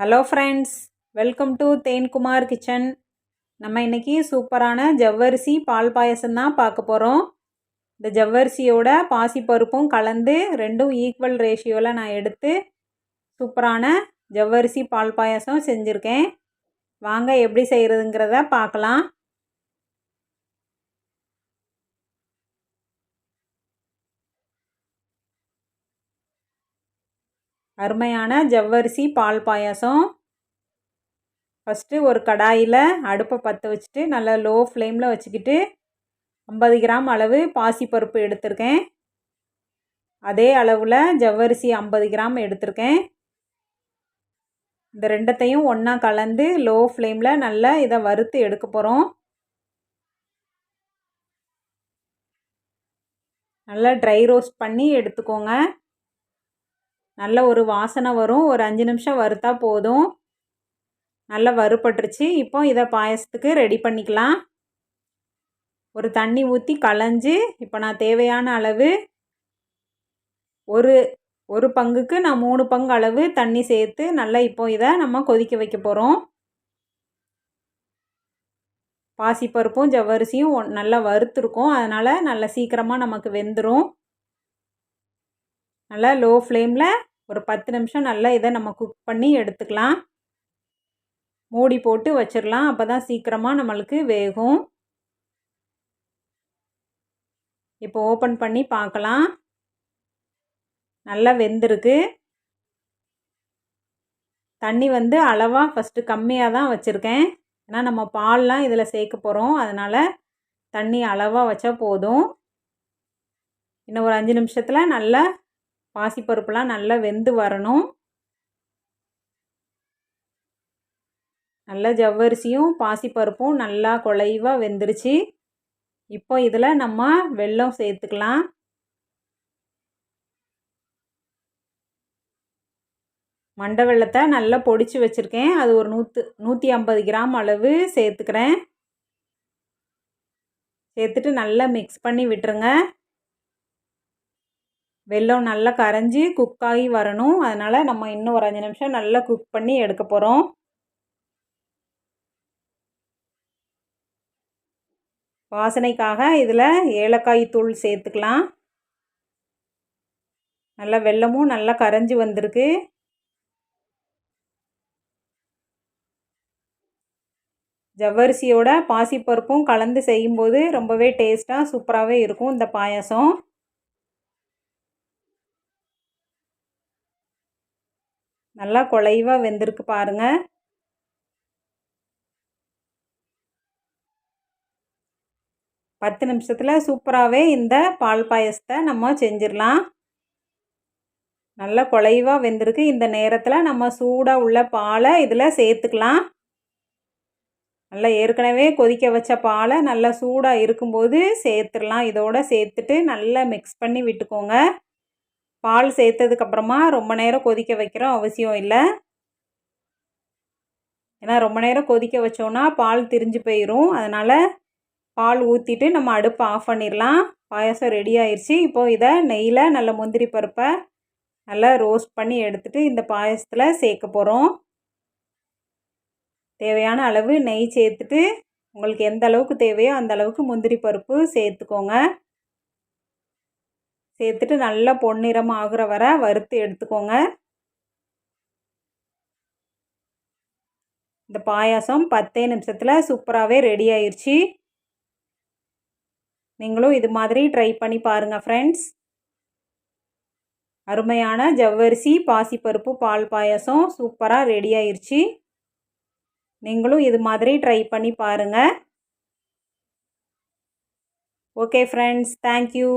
Hello friends welcome to Thenkumar kitchen நம்ம இன்றைக்கி சூப்பரான ஜவ்வரிசி பால் பாயசம் தான் பார்க்க போகிறோம் இந்த ஜவ்வரிசியோட பாசிப்பருப்பும் கலந்து ரெண்டும் ஈக்குவல் ரேஷியோவில் நான் எடுத்து சூப்பரான ஜவ்வரிசி பால் பாயசம் செஞ்சுருக்கேன். வாங்க எப்படி செய்கிறதுங்கிறத பார்க்கலாம். அருமையான ஜவ்வரிசி பால் பாயாசம். ஃபஸ்ட்டு ஒரு கடாயில் அடுப்பை பற்ற வச்சுட்டு நல்லா லோ ஃப்ளேமில் வச்சுக்கிட்டு ஐம்பது கிராம் அளவு பாசிப்பருப்பு எடுத்திருக்கேன். அதே அளவில் ஜவ்வரிசி ஐம்பது கிராம் எடுத்திருக்கேன். இந்த ரெண்டத்தையும் ஒன்றா கலந்து லோ ஃப்ளேமில் நல்லா இதை வறுத்து எடுக்க போகிறோம் நல்லா ட்ரை ரோஸ்ட் பண்ணி எடுத்துக்கோங்க. நல்ல ஒரு வாசனை வரும். ஒரு அஞ்சு நிமிஷம் வறுத்தா போதும். நல்லா வறுபட்டுருச்சு. இப்போ இதை பாயசத்துக்கு ரெடி பண்ணிக்கலாம். ஒரு தண்ணி ஊற்றி களைஞ்சி இப்போ நான் தேவையான அளவு ஒரு ஒரு பங்குக்கு நான் மூணு பங்கு அளவு தண்ணி சேர்த்து நல்லா இப்போ இதை நம்ம கொதிக்க வைக்க போகிறோம் பாசிப்பருப்பும் ஜவ்வரிசியும் நல்லா வறுத்துருக்கும். அதனால் நல்லா சீக்கிரமாக நமக்கு வெந்துடும் நல்லா லோ ஃப்ளேமில் ஒரு பத்து நிமிஷம் நல்லா இதை நம்ம குக் பண்ணி எடுத்துக்கலாம். மூடி போட்டு வச்சிடலாம். அப்போ தான் சீக்கிரமாக நம்மளுக்கு வேகும். இப்போ ஓப்பன் பண்ணி பார்க்கலாம். நல்லா வெந்திருக்கு. தண்ணி வந்து அளவாக ஃபஸ்ட்டு கம்மியாக தான் வச்சுருக்கேன். ஏன்னா நம்ம பால்லாம் இதில் சேர்க்க போகிறோம் அதனால் தண்ணி அளவாக வச்சா போதும். இன்னும் ஒரு அஞ்சு நிமிஷத்தில் நல்லா பாசிப்பருப்புலாம் நல்லா வெந்து வரணும். நல்லா ஜவ்வரிசியும் பாசிப்பருப்பும் நல்லா குழைவாக வெந்துருச்சு. இப்போ இதில் நம்ம வெல்லம் சேர்த்துக்கலாம். மண்டை வெள்ளத்தை நல்லா பொடிச்சு வச்சுருக்கேன். அது ஒரு நூற்று நூற்றி ஐம்பது கிராம் அளவு சேர்த்துக்கிறேன். சேர்த்துட்டு நல்லா மிக்ஸ் பண்ணி விட்டுருங்க. வெல்லம் நல்லா கரைஞ்சி குக்காகி வரணும். அதனால் நம்ம இன்னும் ஒரு அஞ்சு நிமிஷம் நல்லா குக் பண்ணி எடுக்க போகிறோம் வாசனைக்காக இதில் ஏலக்காய் தூள் சேர்த்துக்கலாம். நல்லா வெள்ளமும் நல்லா கரைஞ்சி வந்திருக்கு. ஜவ்வரிசியோட பாசிப்பருப்பும் கலந்து செய்யும்போது ரொம்பவே டேஸ்ட்டாக சூப்பராகவே இருக்கும் இந்த பாயாசம். நல்லா குலைவாக வெந்திருக்கு பாருங்கள் பத்து நிமிஷத்தில் சூப்பராகவே இந்த பால் பாயசத்தை நம்ம செஞ்சிடலாம். நல்லா குலைவாக வெந்திருக்கு. இந்த நேரத்தில் நம்ம சூடாக உள்ள பாலை இதில் சேர்த்துக்கலாம். நல்லா ஏற்கனவே கொதிக்க வச்ச பாலை நல்லா சூடாக இருக்கும்போது சேர்த்துடலாம். இதோடு சேர்த்துட்டு நல்லா மிக்ஸ் பண்ணி விட்டுக்கோங்க. பால் சேர்த்ததுக்கப்புறமா ரொம்ப நேரம் கொதிக்க வைக்கிறோம் அவசியம் இல்லை. ஏன்னா ரொம்ப நேரம் கொதிக்க வச்சோன்னா பால் திரிஞ்சு போயிடும் அதனால் பால் ஊற்றிட்டு நம்ம அடுப்பை ஆஃப் பண்ணிடலாம் பாயசம் ரெடி ஆயிடுச்சு இப்போது இதை நெய்யில் நல்ல முந்திரி பருப்பை நல்லா ரோஸ்ட் பண்ணி எடுத்துகிட்டு இந்த பாயசத்தில் சேர்க்க போகிறோம் தேவையான அளவு நெய் சேர்த்துட்டு உங்களுக்கு எந்த அளவுக்கு தேவையோ அந்த அளவுக்கு முந்திரி பருப்பு சேர்த்துக்கோங்க. சேர்த்துட்டு நல்லா பொன்னிறம் ஆகுற வர வறுத்து எடுத்துக்கோங்க. இந்த பாயாசம் பத்தே நிமிஷத்தில் சூப்பராகவே ரெடி ஆயிடுச்சு நீங்களும் இது மாதிரி ட்ரை பண்ணி பாருங்கள் ஃப்ரெண்ட்ஸ் அருமையான ஜவ்வரிசி பாசிப்பருப்பு பால் பாயாசம் சூப்பராக ரெடி ஆயிடுச்சு நீங்களும் இது மாதிரி ட்ரை பண்ணி பாருங்கள் ஓகே ஃப்ரெண்ட்ஸ் தேங்க்யூ